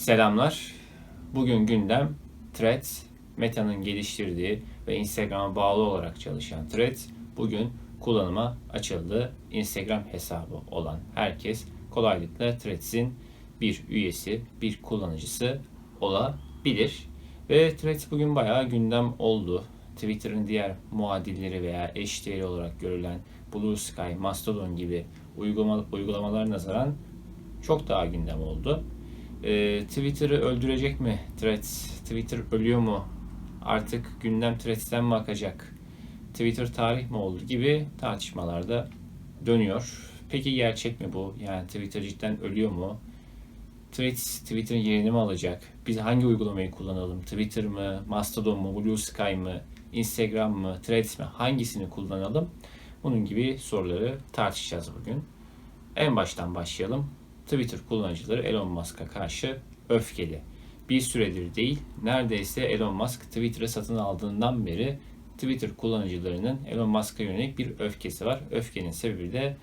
Selamlar. Bugün gündem Threads, Meta'nın geliştirdiği ve Instagram'a bağlı olarak çalışan Threads bugün kullanıma açıldı. Instagram hesabı olan herkes kolaylıkla Threads'in bir üyesi, bir kullanıcısı olabilir. Ve Threads bugün bayağı gündem oldu. Twitter'ın diğer muadilleri veya eşdeğeri olarak görülen Blue Sky, Mastodon gibi uygulama, uygulamalara nazaran çok daha gündem oldu. Ee, Twitter'ı öldürecek mi Threads? Twitter ölüyor mu? Artık gündem Threads'ten mi akacak? Twitter tarih mi oldu gibi tartışmalarda dönüyor. Peki gerçek mi bu? Yani Twitter cidden ölüyor mu? Threads Twitter'ın yerini mi alacak? Biz hangi uygulamayı kullanalım? Twitter mı, Mastodon mu, Blue Sky mı, Instagram mı, Threads mi? Hangisini kullanalım? Bunun gibi soruları tartışacağız bugün. En baştan başlayalım. Twitter kullanıcıları Elon Musk'a karşı öfkeli. Bir süredir değil, neredeyse Elon Musk Twitter'ı satın aldığından beri Twitter kullanıcılarının Elon Musk'a yönelik bir öfkesi var. Öfkenin sebebi de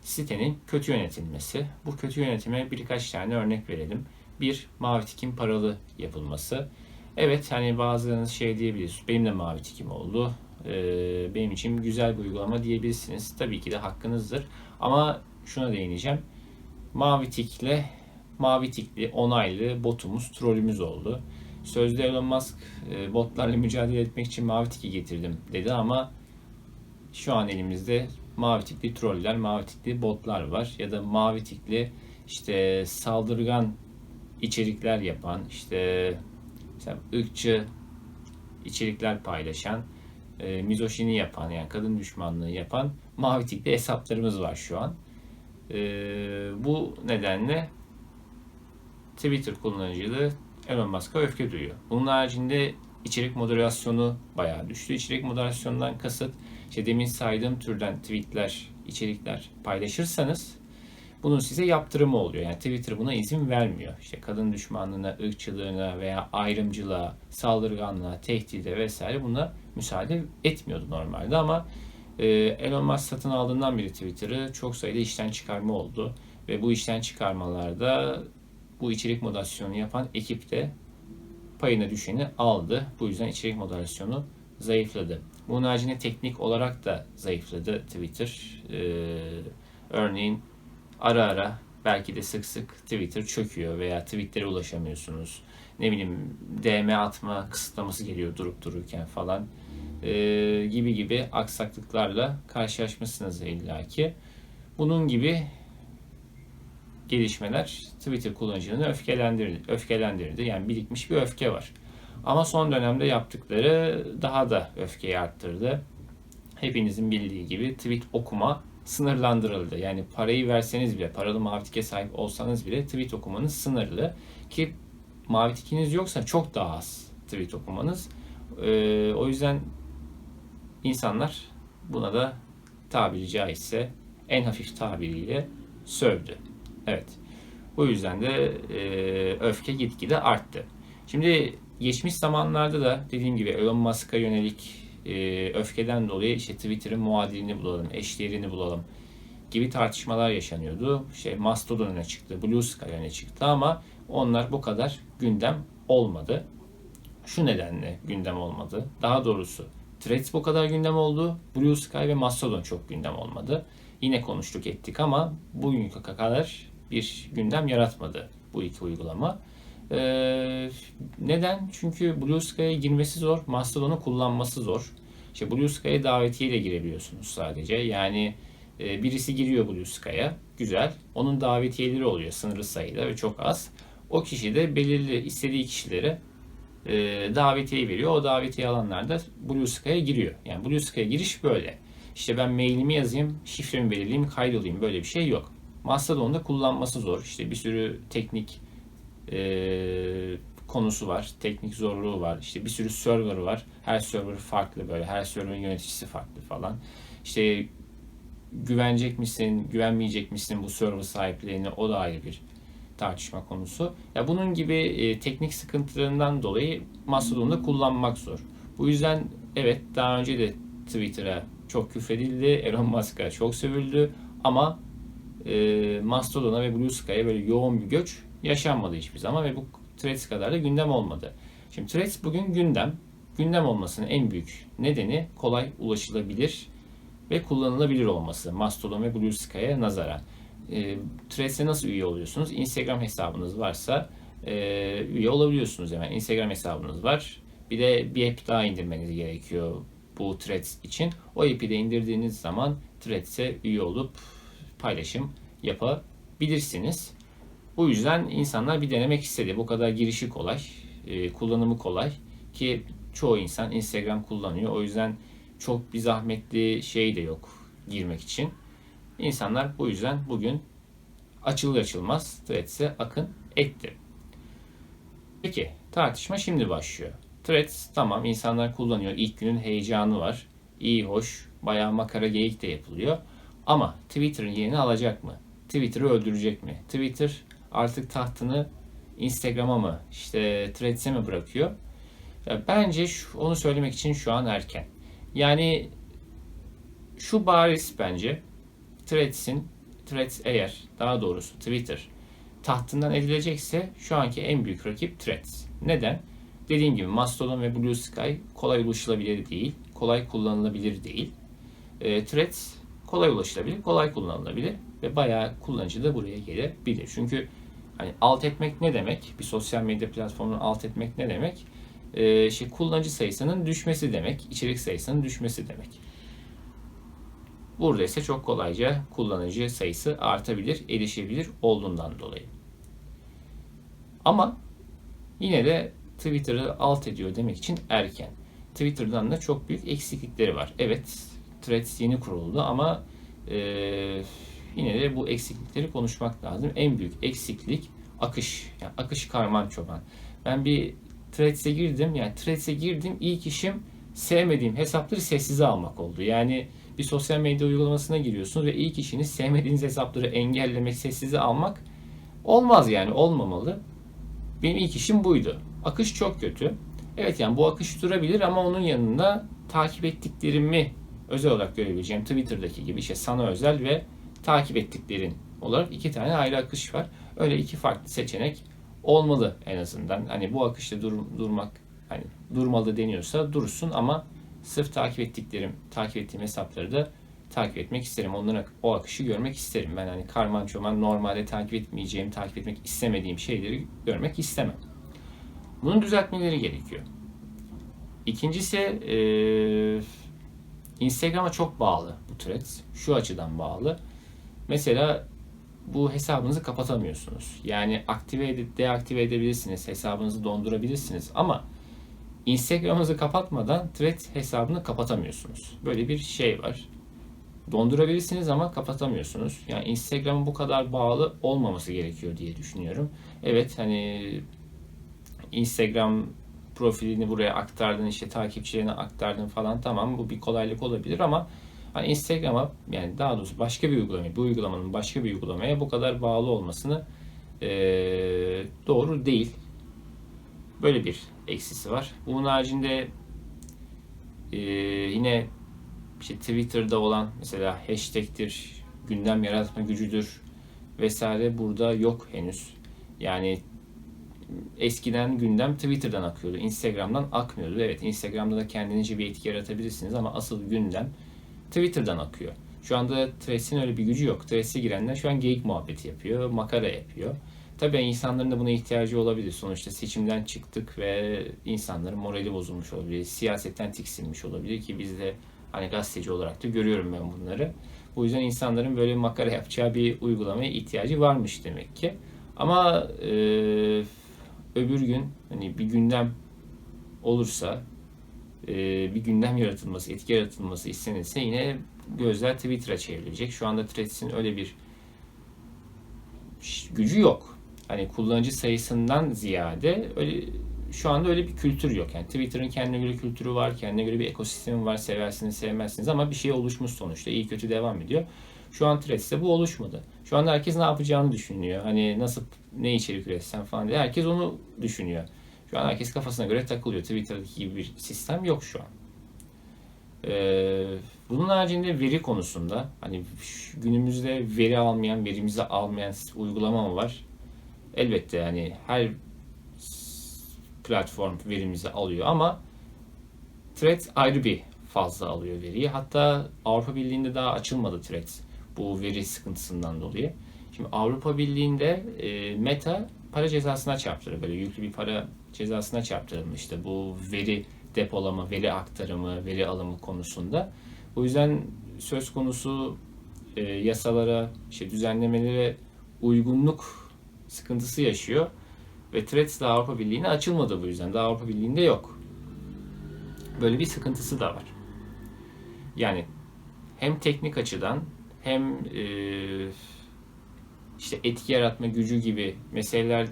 sitenin kötü yönetilmesi. Bu kötü yönetime birkaç tane örnek verelim. Bir, mavi tikin paralı yapılması. Evet hani bazılarınız şey diyebilir. Benim de mavi tikim oldu. Ee, benim için güzel bir uygulama diyebilirsiniz. Tabii ki de hakkınızdır. Ama şuna değineceğim. Mavi tikle mavi tikli onaylı botumuz, trollümüz oldu. Sözde Elon Musk e, botlarla mücadele etmek için mavi tiki getirdim dedi ama şu an elimizde mavi tikli troller, mavi tikli botlar var ya da mavi tikli işte saldırgan içerikler yapan, işte mesela ırkçı içerikler paylaşan, e, mizoşini yapan yani kadın düşmanlığı yapan mavi tikli hesaplarımız var şu an. E, bu nedenle Twitter kullanıcılığı Elon Musk'a öfke duyuyor. Bunun haricinde içerik moderasyonu bayağı düştü. İçerik moderasyonundan kasıt işte demin saydığım türden tweetler, içerikler paylaşırsanız bunun size yaptırımı oluyor. Yani Twitter buna izin vermiyor. İşte kadın düşmanlığına, ırkçılığına veya ayrımcılığa, saldırganlığa, tehdide vesaire buna müsaade etmiyordu normalde ama e, Elon Musk satın aldığından beri Twitter'ı çok sayıda işten çıkarma oldu. Ve bu işten çıkarmalarda bu içerik moderasyonu yapan ekip de payına düşeni aldı. Bu yüzden içerik moderasyonu zayıfladı. Bunun haricinde teknik olarak da zayıfladı Twitter. Ee, örneğin ara ara belki de sık sık Twitter çöküyor veya tweetlere ulaşamıyorsunuz. Ne bileyim DM atma kısıtlaması geliyor durup dururken falan ee, gibi gibi aksaklıklarla karşılaşmışsınız illaki. Bunun gibi gelişmeler Twitter kullanıcılarını öfkelendirdi. öfkelendirdi. Yani birikmiş bir öfke var. Ama son dönemde yaptıkları daha da öfkeyi arttırdı. Hepinizin bildiği gibi tweet okuma sınırlandırıldı. Yani parayı verseniz bile, paralı mavi tike sahip olsanız bile tweet okumanız sınırlı. Ki mavi tikiniz yoksa çok daha az tweet okumanız. Ee, o yüzden insanlar buna da tabiri caizse en hafif tabiriyle sövdü. Evet. Bu yüzden de e, öfke gitgide arttı. Şimdi geçmiş zamanlarda da dediğim gibi Elon Musk'a yönelik e, öfkeden dolayı işte Twitter'ın muadilini bulalım, eşdeğerini bulalım gibi tartışmalar yaşanıyordu. Şey Mastodon öne çıktı, Blue Sky öne çıktı ama onlar bu kadar gündem olmadı. Şu nedenle gündem olmadı. Daha doğrusu Threads bu kadar gündem oldu. Blue Sky ve Mastodon çok gündem olmadı. Yine konuştuk ettik ama bugünkü kadar bir gündem yaratmadı bu iki uygulama. Ee, neden? Çünkü Blue Sky'a girmesi zor, Mastodon'u kullanması zor. İşte Blue Sky'a davetiyle girebiliyorsunuz sadece. Yani e, birisi giriyor Blue Sky'a, güzel. Onun davetiyeleri oluyor sınırlı sayıda ve çok az. O kişi de belirli istediği kişilere e, davetiye veriyor. O davetiye alanlar da Blue Sky'a giriyor. Yani Blue Sky'a giriş böyle. İşte ben mailimi yazayım, şifremi belirleyeyim, kaydolayım böyle bir şey yok. Mastodon'da kullanması zor. İşte bir sürü teknik e, konusu var. Teknik zorluğu var. İşte bir sürü server var. Her server farklı böyle. Her server'ın yöneticisi farklı falan. İşte güvenecek misin, güvenmeyecek misin bu server sahiplerine o da ayrı bir tartışma konusu. Ya bunun gibi e, teknik sıkıntılarından dolayı Mastodon'da kullanmak zor. Bu yüzden evet daha önce de Twitter'a çok küfredildi. Elon Musk'a çok sövüldü. Ama e, Mastodon'a ve Blue Sky'a böyle yoğun bir göç yaşanmadı hiçbir zaman ve bu Threads kadar da gündem olmadı. Şimdi Threads bugün gündem. Gündem olmasının en büyük nedeni kolay ulaşılabilir ve kullanılabilir olması Mastodon ve Blue Sky'a nazaran. E, Threads'e nasıl üye oluyorsunuz? Instagram hesabınız varsa e, üye olabiliyorsunuz hemen. Instagram hesabınız var. Bir de bir app daha indirmeniz gerekiyor bu Threads için. O app'i de indirdiğiniz zaman Threads'e üye olup paylaşım yapabilirsiniz. Bu yüzden insanlar bir denemek istedi. Bu kadar girişi kolay, e, kullanımı kolay ki çoğu insan Instagram kullanıyor. O yüzden çok bir zahmetli şey de yok girmek için. İnsanlar bu yüzden bugün açılır açılmaz Threads'e akın etti. Peki tartışma şimdi başlıyor. Threads tamam insanlar kullanıyor. İlk günün heyecanı var. İyi hoş bayağı makara geyik de yapılıyor. Ama Twitter'ın yerini alacak mı? Twitter'ı öldürecek mi? Twitter artık tahtını Instagram'a mı işte Threads'e mi bırakıyor? Ya bence şu, onu söylemek için şu an erken. Yani şu bariz bence Threads'in Threads eğer daha doğrusu Twitter tahtından edilecekse şu anki en büyük rakip Threads. Neden? Dediğim gibi Mastodon ve Blue Sky kolay ulaşılabilir değil, kolay kullanılabilir değil. E, Threads kolay ulaşılabilir, kolay kullanılabilir ve bayağı kullanıcı da buraya gelebilir. Çünkü hani alt etmek ne demek? Bir sosyal medya platformunu alt etmek ne demek? E, şey kullanıcı sayısının düşmesi demek, içerik sayısının düşmesi demek. Burada ise çok kolayca kullanıcı sayısı artabilir, erişebilir olduğundan dolayı. Ama yine de Twitter'ı alt ediyor demek için erken. Twitter'dan da çok büyük eksiklikleri var. Evet, Threads yeni kuruldu ama e, yine de bu eksiklikleri konuşmak lazım. En büyük eksiklik akış. Yani akış karman çoban. Ben bir Threads'e girdim. Yani Threads'e girdim. ilk işim sevmediğim hesapları sessize almak oldu. Yani bir sosyal medya uygulamasına giriyorsunuz ve ilk işiniz sevmediğiniz hesapları engellemek, sessize almak olmaz yani olmamalı. Benim ilk işim buydu. Akış çok kötü. Evet yani bu akış durabilir ama onun yanında takip ettiklerimi özel olarak görebileceğim Twitter'daki gibi işte sana özel ve takip ettiklerin olarak iki tane ayrı akış var. Öyle iki farklı seçenek olmalı en azından. Hani bu akışta dur, durmak hani durmalı deniyorsa dursun ama sırf takip ettiklerim, takip ettiğim hesapları da takip etmek isterim. Onların o akışı görmek isterim. Ben hani karman çoman normalde takip etmeyeceğim, takip etmek istemediğim şeyleri görmek istemem. Bunun düzeltmeleri gerekiyor. İkincisi e, Instagram'a çok bağlı bu threads. Şu açıdan bağlı. Mesela bu hesabınızı kapatamıyorsunuz. Yani aktive edip deaktive edebilirsiniz. Hesabınızı dondurabilirsiniz. Ama Instagram'ınızı kapatmadan Threads hesabını kapatamıyorsunuz. Böyle bir şey var. Dondurabilirsiniz ama kapatamıyorsunuz. Yani Instagram'a bu kadar bağlı olmaması gerekiyor diye düşünüyorum. Evet hani Instagram profilini buraya aktardın işte takipçilerine aktardın falan tamam bu bir kolaylık olabilir ama hani Instagram'a yani daha doğrusu başka bir uygulama, bu uygulamanın başka bir uygulamaya bu kadar bağlı olmasını e, doğru değil. Böyle bir eksisi var. Bunun haricinde e, yine işte Twitter'da olan mesela hashtag'tir, gündem yaratma gücüdür vesaire burada yok henüz. Yani eskiden gündem Twitter'dan akıyordu. Instagram'dan akmıyordu. Evet Instagram'da da kendinizce bir etki yaratabilirsiniz ama asıl gündem Twitter'dan akıyor. Şu anda Threads'in öyle bir gücü yok. Threads'e girenler şu an geyik muhabbeti yapıyor, makara yapıyor. Tabii insanların da buna ihtiyacı olabilir. Sonuçta seçimden çıktık ve insanların morali bozulmuş olabilir. Siyasetten tiksinmiş olabilir ki biz de hani gazeteci olarak da görüyorum ben bunları. Bu yüzden insanların böyle makara yapacağı bir uygulamaya ihtiyacı varmış demek ki. Ama e, öbür gün hani bir gündem olursa e, bir gündem yaratılması, etki yaratılması istenirse yine gözler Twitter'a çevrilecek. Şu anda Threads'in öyle bir gücü yok. Hani kullanıcı sayısından ziyade öyle şu anda öyle bir kültür yok. Yani Twitter'ın kendine göre kültürü var, kendine göre bir ekosistemi var. Seversiniz, sevmezsiniz ama bir şey oluşmuş sonuçta. İyi kötü devam ediyor. Şu an Threads'te bu oluşmadı. Şu anda herkes ne yapacağını düşünüyor. Hani nasıl ne içerik üretsem falan diye herkes onu düşünüyor. Şu an herkes kafasına göre takılıyor. Twitter'daki gibi bir sistem yok şu an. Ee, bunun haricinde veri konusunda hani günümüzde veri almayan, verimizi almayan uygulama mı var? Elbette yani her platform verimizi alıyor ama Threads ayrı bir fazla alıyor veriyi. Hatta Avrupa Birliği'nde daha açılmadı Threads bu veri sıkıntısından dolayı. Şimdi Avrupa Birliği'nde e, Meta para cezasına çarptırdı. Böyle yüklü bir para cezasına çarptırılmıştı bu veri depolama, veri aktarımı, veri alımı konusunda. O yüzden söz konusu e, yasalara, işte düzenlemelere uygunluk sıkıntısı yaşıyor. Ve Threads de Avrupa Birliği'ne açılmadı bu yüzden. Daha Avrupa Birliği'nde yok. Böyle bir sıkıntısı da var. Yani hem teknik açıdan hem e, işte etki yaratma gücü gibi meseleler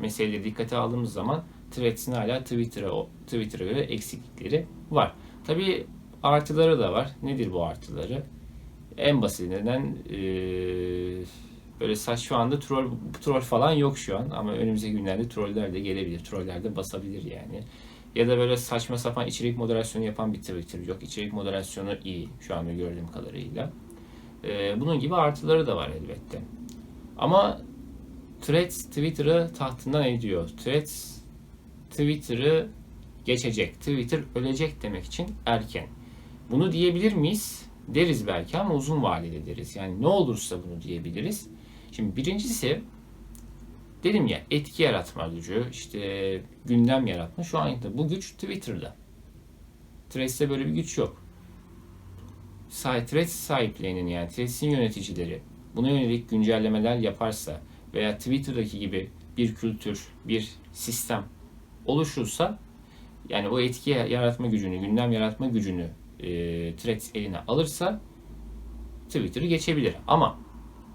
meseleleri dikkate aldığımız zaman Threads'in hala Twitter'a Twitter'a göre eksiklikleri var. Tabii artıları da var. Nedir bu artıları? En basitinden e, böyle saç şu anda troll troll falan yok şu an ama önümüzdeki günlerde troller de gelebilir. Troller de basabilir yani. Ya da böyle saçma sapan içerik moderasyonu yapan bir Twitter yok. İçerik moderasyonu iyi şu anda gördüğüm kadarıyla. E, bunun gibi artıları da var elbette. Ama Threads Twitter'ı tahtından ediyor. Threads Twitter'ı geçecek. Twitter ölecek demek için erken. Bunu diyebilir miyiz? Deriz belki ama uzun vadede deriz. Yani ne olursa bunu diyebiliriz. Şimdi birincisi dedim ya etki yaratma gücü, işte gündem yaratma. Şu an bu güç Twitter'da. Threads'te böyle bir güç yok. Threads sahiplerinin yani Threads'in yöneticileri buna yönelik güncellemeler yaparsa veya Twitter'daki gibi bir kültür, bir sistem oluşursa yani o etki yaratma gücünü, gündem yaratma gücünü e, Threads eline alırsa Twitter'ı geçebilir. Ama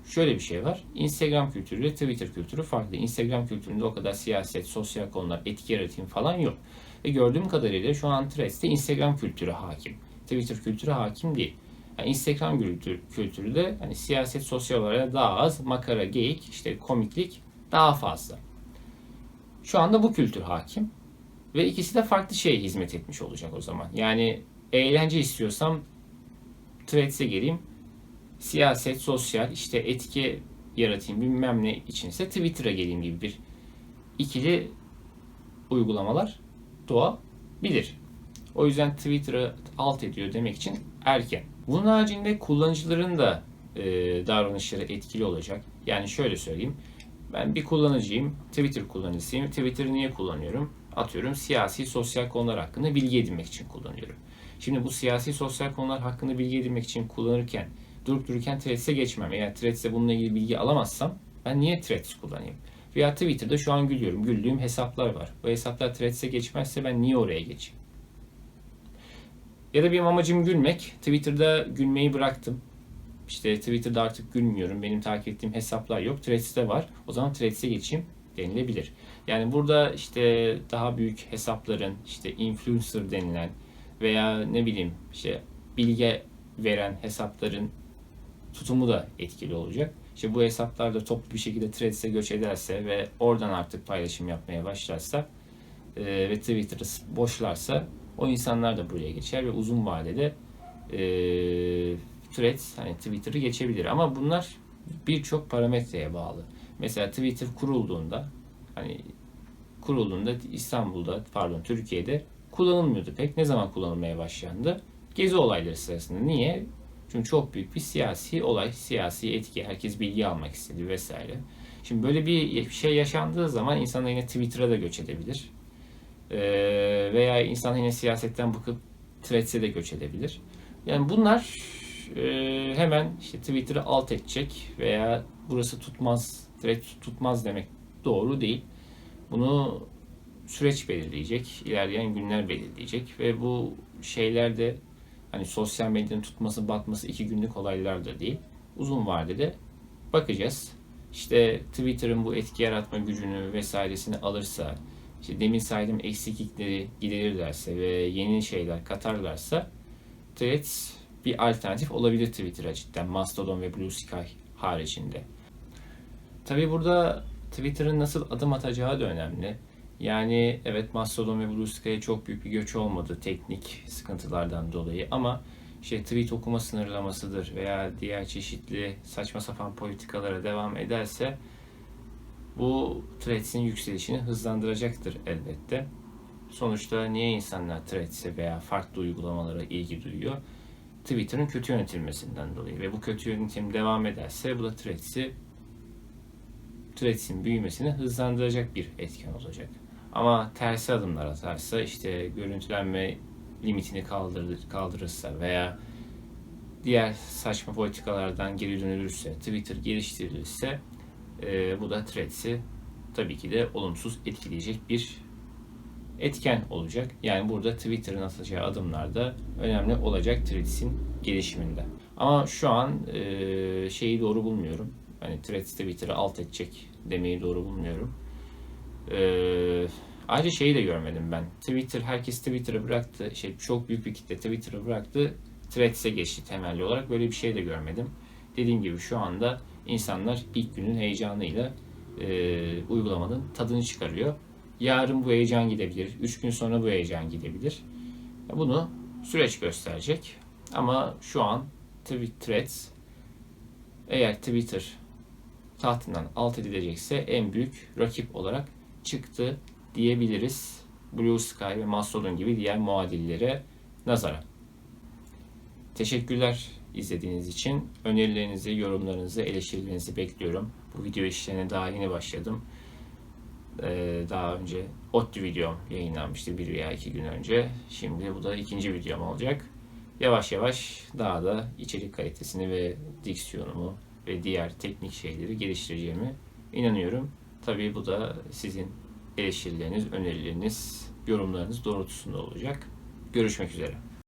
şöyle bir şey var. Instagram kültürü ile Twitter kültürü farklı. Instagram kültüründe o kadar siyaset, sosyal konular, etki yaratayım falan yok. Ve gördüğüm kadarıyla şu an Threads'te Instagram kültürü hakim. Twitter kültürü hakim değil. Yani Instagram kültürü, kültürü de hani siyaset, sosyal olarak daha az, makara, geyik, işte komiklik daha fazla. Şu anda bu kültür hakim. Ve ikisi de farklı şeye hizmet etmiş olacak o zaman. Yani eğlence istiyorsam Threads'e geleyim. Siyaset, sosyal, işte etki yaratayım bilmem ne içinse Twitter'a geleyim gibi bir ikili uygulamalar doğabilir. O yüzden Twitter'ı alt ediyor demek için erken. Bunun haricinde kullanıcıların da e, davranışları etkili olacak. Yani şöyle söyleyeyim. Ben bir kullanıcıyım, Twitter kullanıcısıyım. Twitter'ı niye kullanıyorum? Atıyorum siyasi, sosyal konular hakkında bilgi edinmek için kullanıyorum. Şimdi bu siyasi, sosyal konular hakkında bilgi edinmek için kullanırken durup dururken Threads'e geçmem. Eğer Threads'e bununla ilgili bilgi alamazsam ben niye Threads kullanayım? Veya Twitter'da şu an gülüyorum. Güldüğüm hesaplar var. Bu hesaplar Threads'e geçmezse ben niye oraya geçeyim? Ya da benim amacım gülmek. Twitter'da gülmeyi bıraktım. İşte Twitter'da artık gülmüyorum. Benim takip ettiğim hesaplar yok. Threads'te var. O zaman Threads'e geçeyim denilebilir. Yani burada işte daha büyük hesapların işte influencer denilen veya ne bileyim işte bilgi veren hesapların tutumu da etkili olacak. İşte bu hesaplar da toplu bir şekilde Threads'e göç ederse ve oradan artık paylaşım yapmaya başlarsa e, ve Twitter'ı boşlarsa o insanlar da buraya geçer ve uzun vadede e, Threads hani Twitter'ı geçebilir. Ama bunlar birçok parametreye bağlı. Mesela Twitter kurulduğunda hani kurulduğunda İstanbul'da pardon Türkiye'de kullanılmıyordu pek. Ne zaman kullanılmaya başlandı? Gezi olayları sırasında. Niye? Çünkü çok büyük bir siyasi olay, siyasi etki. Herkes bilgi almak istedi vesaire. Şimdi böyle bir şey yaşandığı zaman insanlar yine Twitter'a da göç edebilir. Ee, veya insan yine siyasetten bıkıp Threads'e de göç edebilir. Yani bunlar e, hemen işte Twitter'ı alt edecek veya burası tutmaz, Threads tutmaz demek doğru değil. Bunu süreç belirleyecek, ilerleyen günler belirleyecek ve bu şeyler de hani sosyal medyanın tutması, batması iki günlük olaylar da değil. Uzun vadede bakacağız. İşte Twitter'ın bu etki yaratma gücünü vesairesini alırsa, işte demin saydığım eksiklikleri giderirlerse ve yeni şeyler katarlarsa Threads bir alternatif olabilir Twitter'a cidden Mastodon ve Blue Sky haricinde. Tabi burada Twitter'ın nasıl adım atacağı da önemli. Yani evet Mastodon ve Blue Sky'e çok büyük bir göç olmadı teknik sıkıntılardan dolayı ama işte tweet okuma sınırlamasıdır veya diğer çeşitli saçma sapan politikalara devam ederse Bu Threads'in yükselişini hızlandıracaktır elbette. Sonuçta niye insanlar Threads'e veya farklı uygulamalara ilgi duyuyor? Twitter'ın kötü yönetilmesinden dolayı ve bu kötü yönetim devam ederse bu da Threads'i Threads'in büyümesini hızlandıracak bir etken olacak. Ama tersi adımlar atarsa işte görüntülenme limitini kaldırır, kaldırırsa veya diğer saçma politikalardan geri dönülürse, Twitter geliştirilirse e, bu da Threads'i tabii ki de olumsuz etkileyecek bir etken olacak. Yani burada Twitter'ın atacağı adımlar da önemli olacak Threads'in gelişiminde. Ama şu an e, şeyi doğru bulmuyorum. Hani Threads Twitter'ı alt edecek demeyi doğru bulmuyorum. E, ayrıca şeyi de görmedim ben. Twitter, herkes Twitter'ı bıraktı. Şey, çok büyük bir kitle Twitter'ı bıraktı. Threads'e geçti temelli olarak. Böyle bir şey de görmedim. Dediğim gibi şu anda insanlar ilk günün heyecanıyla e, uygulamanın tadını çıkarıyor. Yarın bu heyecan gidebilir. Üç gün sonra bu heyecan gidebilir. Bunu süreç gösterecek. Ama şu an Threads eğer Twitter tahtından alt edilecekse en büyük rakip olarak çıktı diyebiliriz. Blue Sky ve Mastodon gibi diğer muadillere nazara. Teşekkürler izlediğiniz için. Önerilerinizi, yorumlarınızı, eleştirilerinizi bekliyorum. Bu video işlerine daha yeni başladım. Ee, daha önce ODTÜ videom yayınlanmıştı bir veya iki gün önce. Şimdi bu da ikinci videom olacak. Yavaş yavaş daha da içerik kalitesini ve diksiyonumu ve diğer teknik şeyleri geliştireceğimi inanıyorum. Tabii bu da sizin eleştirileriniz, önerileriniz, yorumlarınız doğrultusunda olacak. Görüşmek üzere.